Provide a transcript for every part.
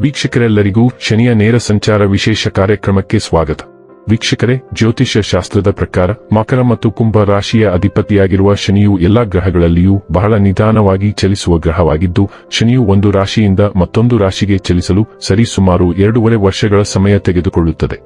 ವೀಕ್ಷಕರೆಲ್ಲರಿಗೂ ಶನಿಯ ನೇರ ಸಂಚಾರ ವಿಶೇಷ ಕಾರ್ಯಕ್ರಮಕ್ಕೆ ಸ್ವಾಗತ. ವೀಕ್ಷಕರೇ ಜ್ಯೋತಿಷ್ಯ ಶಾಸ್ತ್ರದ ಪ್ರಕಾರ ಮಕರ ಮತ್ತು ಕುಂಭ ರಾಶಿಯ ಅಧಿಪತಿಯಾಗಿರುವ ಶನಿಯು ಎಲ್ಲಾ ಗ್ರಹಗಳಲ್ಲಿಯೂ ಬಹಳ ನಿಧಾನವಾಗಿ ಚಲಿಸುವ ಗ್ರಹವಾಗಿದ್ದು, ಶನಿಯು ಒಂದು ರಾಶಿಯಿಂದ ಮತ್ತೊಂದು ರಾಶಿಗೆ ಚಲಿಸಲು ಸರಿಸುಮಾರು ಎರಡೂವರೆ ವರ್ಷಗಳ ಸಮಯ ತೆಗೆದುಕೊಳ್ಳುತ್ತದೆ.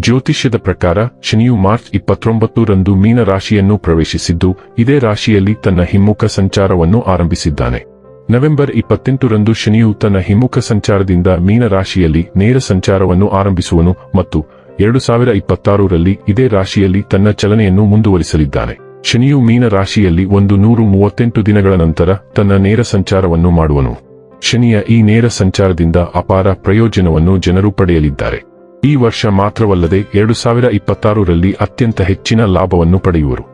ಜ್ಯೋತಿಷ್ಯದ ಪ್ರಕಾರ ಶನಿಯು ಮಾರ್ಚ್ ಇಪ್ಪತ್ತೊಂಬತ್ತು ರಂದು ಮೀನ ರಾಶಿಯನ್ನು ಪ್ರವೇಶಿಸಿದ್ದು, ಇದೇ ರಾಶಿಯಲ್ಲಿ ತನ್ನ ಹಿಮ್ಮುಖ ಸಂಚಾರವನ್ನು ಆರಂಭಿಸಿದ್ದಾನೆ. ನವೆಂಬರ್ ಇಪ್ಪತ್ತೆಂಟು ರಂದು ಶನಿಯು ತನ್ನ ಹಿಮ್ಮುಖ ಸಂಚಾರದಿಂದ ಮೀನರಾಶಿಯಲ್ಲಿ ನೇರ ಸಂಚಾರವನ್ನು ಆರಂಭಿಸುವನು ಮತ್ತು ಎರಡು ಸಾವಿರ ಇಪ್ಪತ್ತಾರರಲ್ಲಿ ಇದೇ ರಾಶಿಯಲ್ಲಿ ತನ್ನ ಚಲನೆಯನ್ನು ಮುಂದುವರಿಸಲಿದ್ದಾನೆ. ಶನಿಯು ಮೀನ ರಾಶಿಯಲ್ಲಿ ಒಂದು ನೂರು ಮೂವತ್ತೆಂಟು ದಿನಗಳ ನಂತರ ತನ್ನ ನೇರ ಸಂಚಾರವನ್ನು ಮಾಡುವನು. ಶನಿಯ ಈ ನೇರ ಸಂಚಾರದಿಂದ ಅಪಾರ ಪ್ರಯೋಜನವನ್ನು ಜನರು ಪಡೆಯಲಿದ್ದಾರೆ. ಈ ವರ್ಷ ಮಾತ್ರವಲ್ಲದೆ ಎರಡು ಸಾವಿರ ಇಪ್ಪತ್ತಾರರಲ್ಲಿ ಅತ್ಯಂತ ಹೆಚ್ಚಿನ ಲಾಭವನ್ನು ಪಡೆಯುವರು.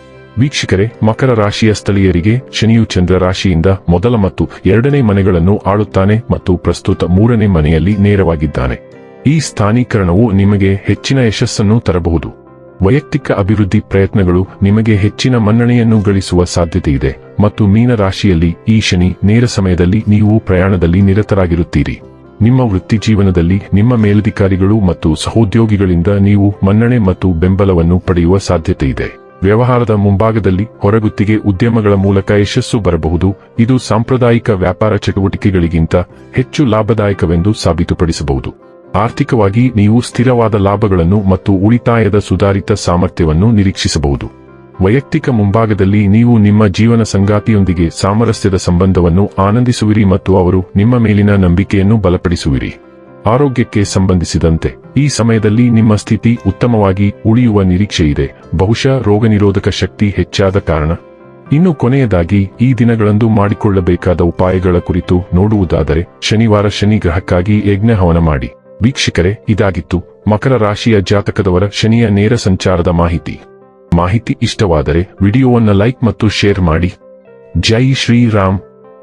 ವೀಕ್ಷಕರೇ, ಮಕರ ರಾಶಿಯ ಸ್ಥಳೀಯರಿಗೆ ಶನಿಯು ಚಂದ್ರ ರಾಶಿಯಿಂದ ಮೊದಲ ಮತ್ತು ಎರಡನೇ ಮನೆಗಳನ್ನು ಆಳುತ್ತಾನೆ ಮತ್ತು ಪ್ರಸ್ತುತ ಮೂರನೇ ಮನೆಯಲ್ಲಿ ನೇರವಾಗಿದ್ದಾನೆ. ಈ ಸ್ಥಾನೀಕರಣವು ನಿಮಗೆ ಹೆಚ್ಚಿನ ಯಶಸ್ಸನ್ನು ತರಬಹುದು. ವೈಯಕ್ತಿಕ ಅಭಿವೃದ್ಧಿ ಪ್ರಯತ್ನಗಳು ನಿಮಗೆ ಹೆಚ್ಚಿನ ಮನ್ನಣೆಯನ್ನು ಗಳಿಸುವ ಸಾಧ್ಯತೆಯಿದೆ ಮತ್ತು ಮೀನ ರಾಶಿಯಲ್ಲಿ ಈ ಶನಿ ನೇರ ಸಮಯದಲ್ಲಿ ನೀವು ಪ್ರಯಾಣದಲ್ಲಿ ನಿರತರಾಗಿರುತ್ತೀರಿ. ನಿಮ್ಮ ವೃತ್ತಿ ಜೀವನದಲ್ಲಿ ನಿಮ್ಮ ಮೇಲಧಿಕಾರಿಗಳು ಮತ್ತು ಸಹೋದ್ಯೋಗಿಗಳಿಂದ ನೀವು ಮನ್ನಣೆ ಮತ್ತು ಬೆಂಬಲವನ್ನು ಪಡೆಯುವ ಸಾಧ್ಯತೆಯಿದೆ. ವ್ಯವಹಾರದ ಮುಂಭಾಗದಲ್ಲಿ ಹೊರಗುತ್ತಿಗೆ ಉದ್ಯಮಗಳ ಮೂಲಕ ಯಶಸ್ಸು ಬರಬಹುದು. ಇದು ಸಾಂಪ್ರದಾಯಿಕ ವ್ಯಾಪಾರ ಚಟುವಟಿಕೆಗಳಿಗಿಂತ ಹೆಚ್ಚು ಲಾಭದಾಯಕವೆಂದು ಸಾಬೀತುಪಡಿಸಬಹುದು. ಆರ್ಥಿಕವಾಗಿ ನೀವು ಸ್ಥಿರವಾದ ಲಾಭಗಳನ್ನು ಮತ್ತು ಉಳಿತಾಯದ ಸುಧಾರಿತ ಸಾಮರ್ಥ್ಯವನ್ನು ನಿರೀಕ್ಷಿಸಬಹುದು. ವೈಯಕ್ತಿಕ ಮುಂಭಾಗದಲ್ಲಿ ನೀವು ನಿಮ್ಮ ಜೀವನ ಸಂಗಾತಿಯೊಂದಿಗೆ ಸಾಮರಸ್ಯದ ಸಂಬಂಧವನ್ನು ಆನಂದಿಸುವಿರಿ ಮತ್ತು ಅವರು ನಿಮ್ಮ ಮೇಲಿನ ನಂಬಿಕೆಯನ್ನು ಬಲಪಡಿಸುವಿರಿ. ಆರೋಗ್ಯಕ್ಕೆ ಸಂಬಂಧಿಸಿದಂತೆ. ಈ ಸಮಯದಲ್ಲಿ ನಿಮ್ಮ ಸ್ಥಿತಿ ಉತ್ತಮವಾಗಿ ಉಳಿಯುವ ನಿರೀಕ್ಷೆಯಿದೆ ಬಹುಶಃ ರೋಗನಿರೋಧಕ ಶಕ್ತಿ ಹೆಚ್ಚಾದ ಕಾರಣ. ಇನ್ನು ಕೊನೆಯದಾಗಿ, ಈ ದಿನಗಳಂದು ಮಾಡಿಕೊಳ್ಳಬೇಕಾದ ಉಪಾಯಗಳ ಕುರಿತು ನೋಡುವುದಾದರೆ, ಶನಿವಾರ ಶನಿ ಗ್ರಹಕ್ಕಾಗಿ ಯಜ್ಞ ಹವನ ಮಾಡಿ. ವೀಕ್ಷಕರೇ, ಇದಾಗಿತ್ತು. ಮಕರ ರಾಶಿಯ ಜಾತಕದವರ ಶನಿಯ ನೇರ ಸಂಚಾರದ ಮಾಹಿತಿ. ಮಾಹಿತಿ ಇಷ್ಟವಾದರೆ, ವಿಡಿಯೋವನ್ನು ಲೈಕ್ ಮತ್ತು ಶೇರ್ ಮಾಡಿ. ಜೈ ಶ್ರೀರಾಮ್.